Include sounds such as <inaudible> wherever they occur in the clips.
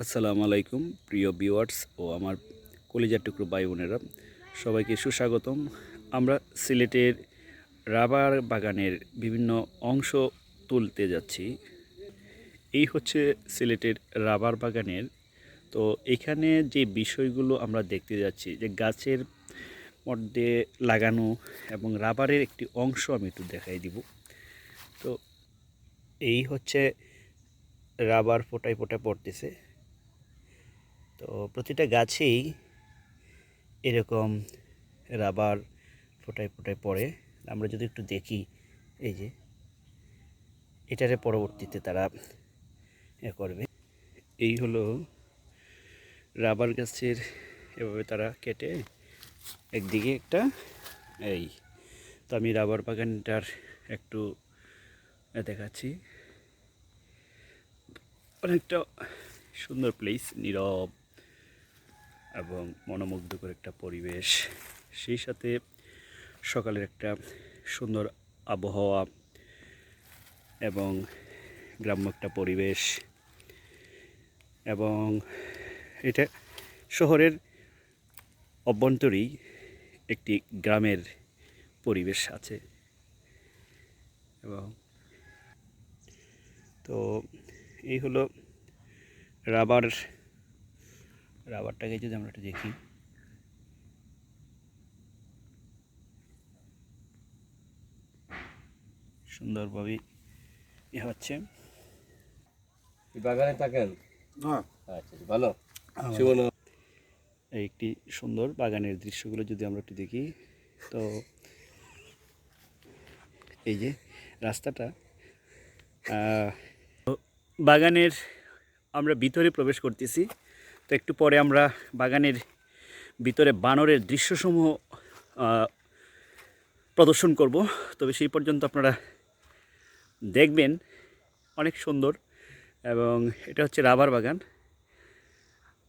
আসসালামু আলাইকুম, প্রিয় ভিউয়ার্স ও আমার কলিজার টুকরো ভাই বোনেরা। সবাইকে সুস্বাগতম। আমরা সিলেটের রাবার বাগানের বিভিন্ন অংশ তুলতে যাচ্ছি। এই হচ্ছে সিলেটের রাবার বাগানের। তো এখানে যে বিষয়গুলো আমরা দেখতে যাচ্ছি, যে গাছের মধ্যে লাগানো এবং রাবারের একটি অংশ আমি একটু দেখাই দিব। তো এই হচ্ছে রাবার ফোটায় ফোটায় পড়তেছে। তো প্রতিটা গাছেই এরকম রাবার ফোটায় ফোটায় পড়ে। আমরা যদি একটু দেখি, এই যে এটারে পরবর্তীতে তারা এ করবে। এই হলো রাবার গাছের, এভাবে তারা কেটে একদিকে একটা, এই তো আমি রাবার বাগানটার একটু দেখাচ্ছি। অনেকটা সুন্দর প্লেস নীরব। এবং মনোমুগ্ধকর একটা পরিবেশ। সেই সাথে সকালের একটা সুন্দর আবহাওয়া এবং গ্রাম্য একটা পরিবেশ এবং এটা শহরের অভ্যন্তরেই একটি গ্রামের পরিবেশ আছে। এবং তো এই হলো রাবার রাবারটাকে যদি আমরা একটু দেখি। সুন্দরভাবে এ হচ্ছে। বাগানে থাকেন? হ্যাঁ। আচ্ছা ভালো। এই একটি সুন্দর বাগানের দৃশ্যগুলো যদি আমরা একটু দেখি তো এই যে রাস্তাটা আহ, বাগানের আমরা ভিতরে প্রবেশ করতেছি। তো একটু পরে আমরা বাগানের ভিতরে বানরের দৃশ্যসমূহ প্রদর্শন করব। তবে সেই পর্যন্ত আপনারা দেখবেন, অনেক সুন্দর এবং এটা হচ্ছে রাবার বাগান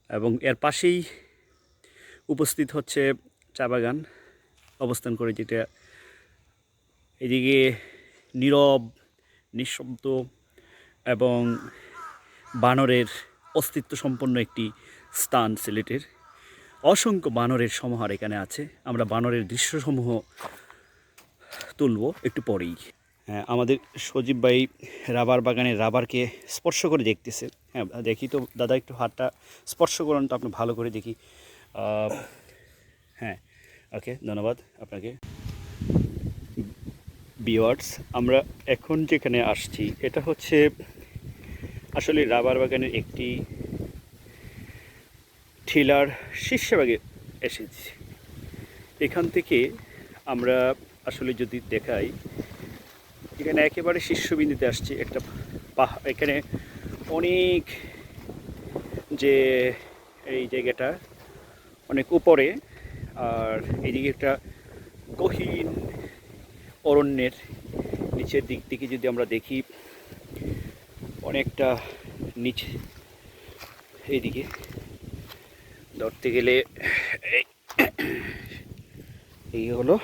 এবং এর পাশেই উপস্থিত হচ্ছে চা বাগান অবস্থান করে, যেটা এদিকে নীরব, নিঃশব্দ এবং বানরের অস্তিত্ব সম্পন্ন একটি স্থান সিলেটের। অসংখ্য বানরের সমাহার এখানে আছে। আমরা বানরের দৃশ্যসমূহ তুলব একটু পরেই। হ্যাঁ আমাদের সজীব ভাই রাবার বাগানের রাবারকে স্পর্শ করে দেখতেছে। হ্যাঁ দেখি তো, দাদা একটু হাতটা স্পর্শ করুন তো, আপনি ভালো করে দেখি। হ্যাঁ ওকে, ধন্যবাদ আপনাকে। বিওয়ার্ডস আমরা এখন যেখানে আসছি, এটা হচ্ছে আসলে রাবার বাগানের একটি ঠিলার শীর্ষভাগে এসেছি। এখান থেকে আমরা আসলে যদি দেখাই, এখানে একেবারে শীর্ষবিন্দুতে আসছি একটা পাহা এখানে অনেক যে এই জায়গাটা অনেক উপরে আর এদিকে একটা গহীন অরণ্যের নিচের দিক থেকে যদি আমরা দেখি অনেকটা নিচ এইদিকে। ধরতে গেলে এই- হলো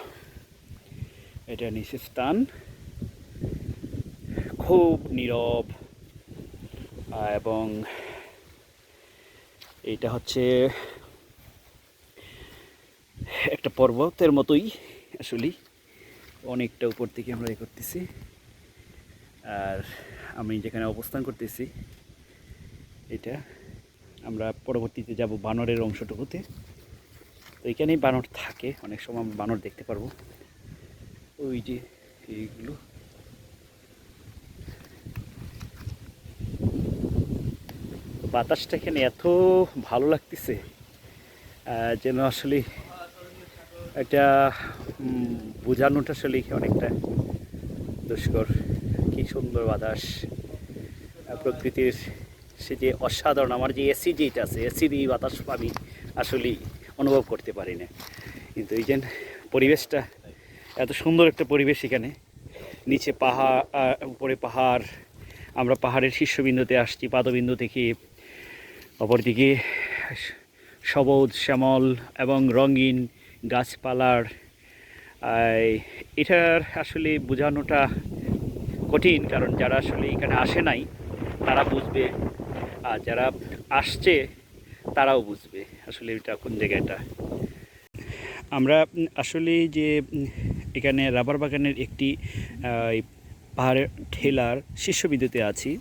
এটা নিচের স্থান। খুব নীরব। এবং এইটা হচ্ছে একটা পর্বতের মতোই আসলেই। অনেকটা উপর থেকে আমরা এ করতেছি। আর আমি যেখানে অবস্থান করতেছি, এটা আমরা পরবর্তীতে যাব বানরের অংশটুকুতে। তো এখানেই বানর থাকে, অনেক সময় আমরা বানর দেখতে পারব। ওই যে এইগুলো। বাতাসটা এখানে এত ভালো লাগতেছে যেন আসলে এটা বোঝানোটা আসলে অনেকটা দুষ্কর। কি সুন্দর বাতাস। প্রকৃতির সে যে অসাধারণ, আমার যে এসি যেটা আছে এসির এই বাতাস আমি আসলেই অনুভব করতে পারি না। কিন্তু এই যে পরিবেশটা, এত সুন্দর একটা পরিবেশ এখানে। নিচে পাহাড় উপরে পাহাড়, আমরা পাহাড়ের শীর্ষবিন্দুতে আসছি, পাদবিন্দু থেকে অপরদিকে সবুজ, শ্যামল এবং রঙিন গাছপালার এটার আসলে বোঝানোটা কঠিন, কারণ যারা আসলে এখানে আসে নাই তারা বুঝবে, আর যারা আসছে, তারাও বুঝবে আসলে এটা কোন জায়গাটা আমরা আসলে যে এখানে রাবার বাগানের একটি পাহাড়ের ঠেলার শীর্ষবিন্দুতে আছি।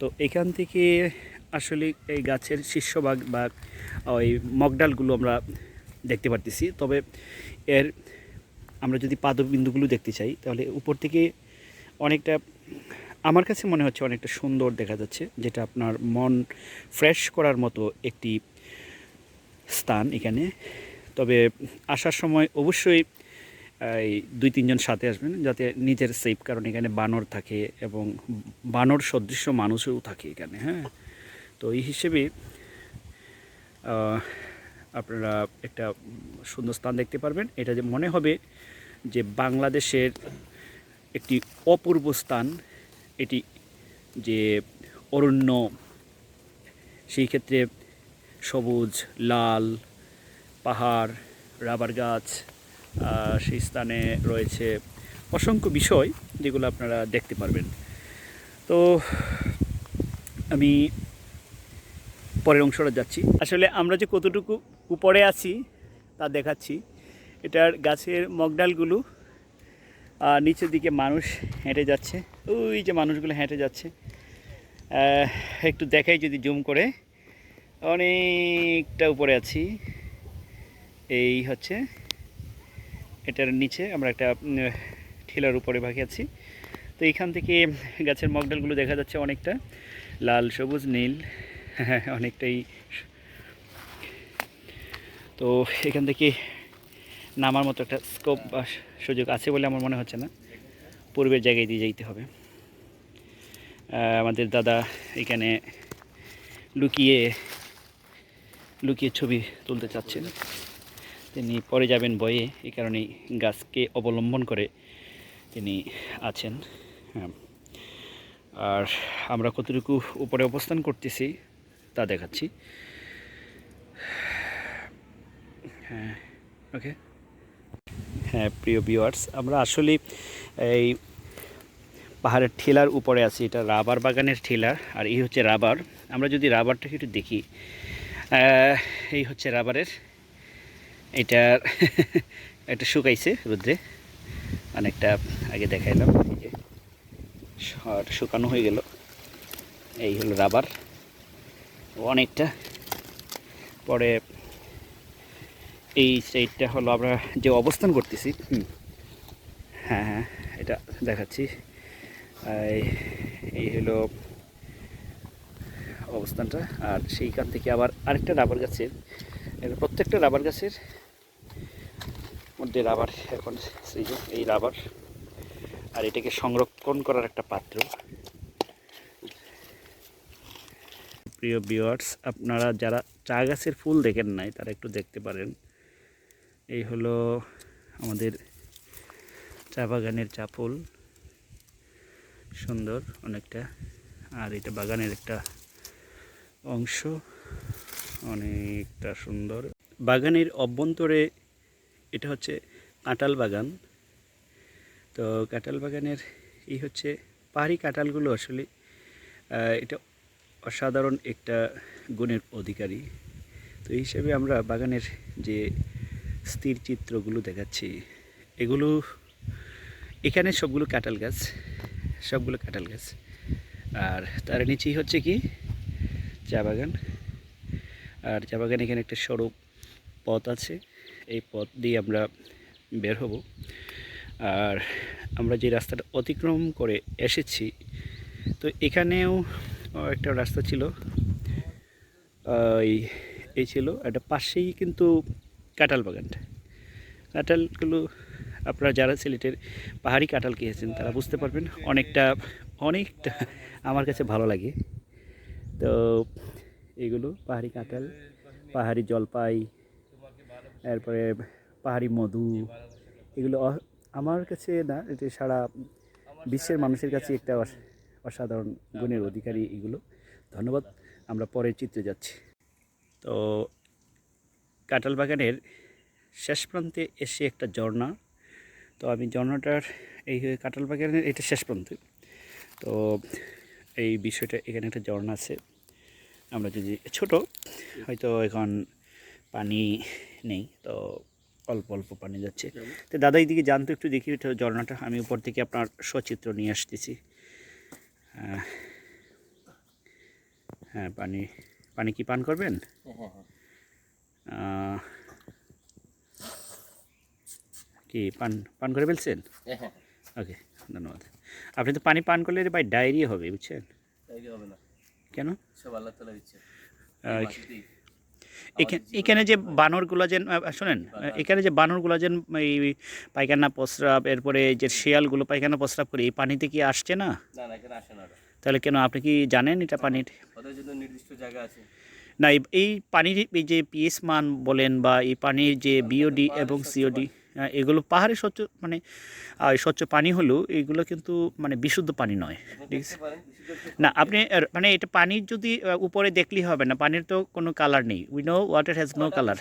তো এখান থেকে আসলে এই গাছের শীর্ষভাগ বা ওই মগডালগুলো আমরা দেখতে পারতেছি। তবে এর, আমরা যদি পাদবিন্দুগুলো দেখতে চাই, তাহলে উপর থেকে অনেকটা আমার কাছে মনে হচ্ছে অনেকটা সুন্দর দেখা যাচ্ছে, যেটা আপনার মন ফ্রেশ করার মতো একটি স্থান এখানে। তবে আসার সময় অবশ্যই, এই দুই তিনজন সাথে আসবেন যাতে নিজের সেফ কারণ এখানে বানর থাকে এবং বানর সদৃশ্য মানুষও থাকে এখানে হ্যাঁ? তো এই হিসেবে আপনারা একটা সুন্দর স্থান দেখতে পারবেন। এটা যে মনে হবে যে বাংলাদেশের একটি অপূর্ব স্থান এটি যে অরণ্য, সেই ক্ষেত্রে সবুজ, লাল, পাহাড়, রাবার গাছ সেই স্থানে রয়েছে অসংখ্য বিষয় যেগুলো আপনারা দেখতে পারবেন। তো আমি পরের অংশটা যাচ্ছি। আসলে আমরা যে কতটুকু উপরে আছি তা দেখাচ্ছি। এটার গাছের মগডালগুলো নিচের দিকে মানুষ হেঁটে যাচ্ছে। ওই যে মানুষগুলো হেঁটে যাচ্ছে। একটু দেখাই যদি জুম করে। অনেকটা উপরে আছি। এই হচ্ছে, এটার নিচে আমরা একটা ঠেলার উপরে ভাগে আছি। তো এইখান থেকে গাছের মগডালগুলো দেখা যাচ্ছে অনেকটা। লাল, সবুজ, নীল অনেকটাই। তো এখান থেকে নামার মতো একটা স্কোপ বা সুযোগ আছে বলে আমার মনে হচ্ছে না। পূর্বের জায়গায় দিয়ে যাইতে হবে। আমাদের দাদা এখানে লুকিয়ে লুকিয়ে ছবি তুলতে চাচ্ছেন। তিনি পরে যাবেন বয়ে এই কারণেই গাছকে অবলম্বন করে তিনি আছেন। হ্যাঁ। আর আমরা কতটুকু উপরে অবস্থান করতেছি, তা দেখাচ্ছি। হ্যাঁ ওকে। হ্যাঁ প্রিয় ভিউয়ার্স আমরা আসলে এই পাহাড়ের ঠেলার উপরে আছি। এটা রাবার বাগানের ঠেলা, আর এই হচ্ছে রাবার। আমরা যদি রাবারটাকে একটু দেখি এই হচ্ছে রাবারের। এটার <laughs> একটা শুকাইছে রুদ্রে। অনেকটা আগে দেখাইলাম। এই যে শুকানো হয়ে গেল। এই হলো রাবার। অনেকটা পরে এই সাইডটা হলো আমরা যে অবস্থান করতেছি হ্যাঁ হ্যাঁ এটা দেখাচ্ছি। এই- হলো অবস্থানটা, আর সেইখান থেকে আবার আরেকটা রাবার গাছের প্রত্যেকটা রাবার গাছের মধ্যে রাবার এখন সেই এই রাবার, আর এটাকে সংরক্ষণ করার একটা পাত্র। প্রিয় বিওয়ার্স আপনারা যারা চা গাছের ফুল দেখেন নাই, তারা একটু দেখতে পারেন। এই হলো আমাদের চা বাগানের চা ফুল সুন্দর অনেকটা। আর এটা বাগানের একটা অংশ। অনেকটা সুন্দর। বাগানের অভ্যন্তরে এটা হচ্ছে কাঁটাল বাগান। তো কাঁটাল বাগানের এই হচ্ছে পাহাড়ি কাঁঠালগুলো আসলে এটা অসাধারণ একটা গুণের অধিকারী। তো এই হিসেবে আমরা বাগানের যে স্থির চিত্রগুলো দেখাচ্ছি। এগুলো, এখানে সবগুলো কাঁঠাল গাছ, সবগুলো কাঁঠাল গাছ। আর তার নিচেই হচ্ছে কি? চা বাগান। আর চা বাগান এখানে একটা সড়ক পথ আছে। এই পথ দিয়ে আমরা বের হব। আর আমরা যে রাস্তাটা অতিক্রম করে এসেছি, তো এখানেও একটা রাস্তা ছিল। এই এই ছিল। একটা পাশেই কিন্তু কাঁঠাল বাগানটা। কাঁঠালগুলো আপনারা যারা সিলেটের পাহাড়ি কাঁঠাল খেয়েছেন, তারা বুঝতে পারবেন অনেকটা অনেকটা আমার কাছে ভালো লাগে। তো এগুলো পাহাড়ি কাঁঠাল, পাহাড়ি জলপাই, এরপরে পাহাড়ি মধু, এগুলো আমার কাছে না এটা সারা বিশ্বের মানুষের কাছে একটা অসাধারণ গুণের অধিকারী এগুলো। ধন্যবাদ, আমরা পরের চিত্রে যাচ্ছি। তো কাঁঠাল বাগানের শেষ প্রান্তে এসে একটা ঝর্ণা। তো আমি ঝর্ণাটার এই কাঁঠাল বাগানের এটা শেষ প্রান্তে। তো এই বিষয়টা এখানে একটা ঝর্ণা আছে। আমরা যদি ছোট হয়তো এখন পানি নেই তো অল্প অল্প পানি যাচ্ছে। তো দাদা এইদিকে জানতো একটু দেখি একটু ঝর্ণাটা। আমি উপর থেকে আপনার সচিত্র নিয়ে আসতেছি। হ্যাঁ পানি পানি কি পান করবেন? আহ, কি পান পান করে ফেলছেন? ওকে ধন্যবাদ। আপনি তো পানি পান করলে ভাই ডায়রিয়া হবে বুঝছেন? হবে না। কেন? সব আল্লাহ তালা দিচ্ছে। এখানে এখানে যে বানরগুলো যেন শোনেন এখানে যে বানরগুলো যেন এই পায়খানা প্রস্রাব এরপরে যে শিয়ালগুলো পায়খানা প্রস্রাব করে এই পানিতে কি আসছে না? এখানে। তাহলে কেন আপনি কি জানেন এটা পানির? নির্দিষ্ট জায়গা আছে। না এই- পানির এই যে পিএস মান বলেন বা এই পানির যে বিওডি এবং সিওডি এগুলো পাহাড়ে স্বচ্ছ মানে স্বচ্ছ পানি হলেও এগুলো কিন্তু মানে বিশুদ্ধ পানি নয়। ঠিক আছে? না আপনি মানে এটা পানির যদি উপরে দেখলেই হবে না পানির তো কোনো কালার নেই। We know water has no colour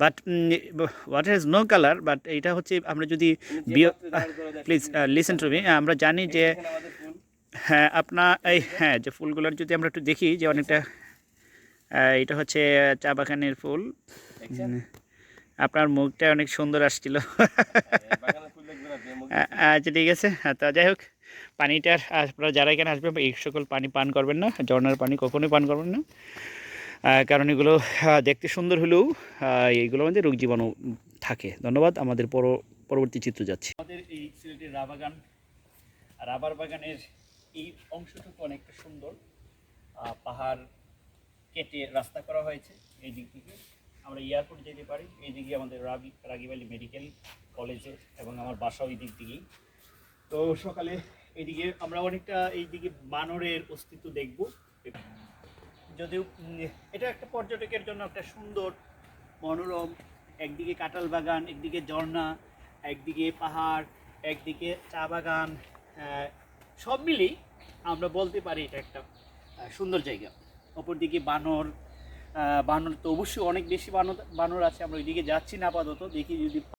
but water has no colour but এটা হচ্ছে আমরা যদি প্লিজ লিসেন টু মি আমরা জানি যে হ্যাঁ আপনার এই হ্যাঁ যে ফুলগুলোর যদি আমরা একটু দেখি যে অনেকটা এটা হচ্ছে চা বাগানের ফুল। আপনার মুখটা অনেক সুন্দর আসছিল। আ- আচ্ছা ঠিক আছে। হ্যাঁ, তো যাই হোক পানিটার আপনারা যারা এখানে আসবেন এই সকল পানি পান করবেন না ঝর্নার পানি কখনোই পান করবেন না। কারণ এগুলো দেখতে সুন্দর হলেও আহ, এইগুলোর মধ্যে রোগ জীবাণু থাকে। ধন্যবাদ আমাদের পর পরবর্তী চিত্র যাচ্ছে। আমাদের এই সিলেটের রা বাগান রাবার বাগানের এই অংশটুকু অনেকটা সুন্দর। পাহাড় কেটে রাস্তা করা হয়েছে, এই দিক থেকে। আমরা এয়ারপোর্ট যেতে পারি, এই দিকে আমাদের রাগি রাগিবালি মেডিকেল, কলেজে এবং আমার বাসাও এই দিক থেকেই তো সকালে এইদিকে আমরা অনেকটা এইদিকে বানরের অস্তিত্ব দেখব। যদিও এটা একটা পর্যটকের জন্য একটা সুন্দর, মনোরম, একদিকে কাঁঠাল বাগান, একদিকে ঝর্ণা, একদিকে পাহাড়, একদিকে চা বাগান সব মিলেই আমরা বলতে পারি এটা একটা সুন্দর জায়গা। অপরদিকে বানর বানর তো অবশ্যই অনেক বেশি বানর বানর আছে, আমরা ওইদিকে যাচ্ছি না আপাতত, দেখি যদি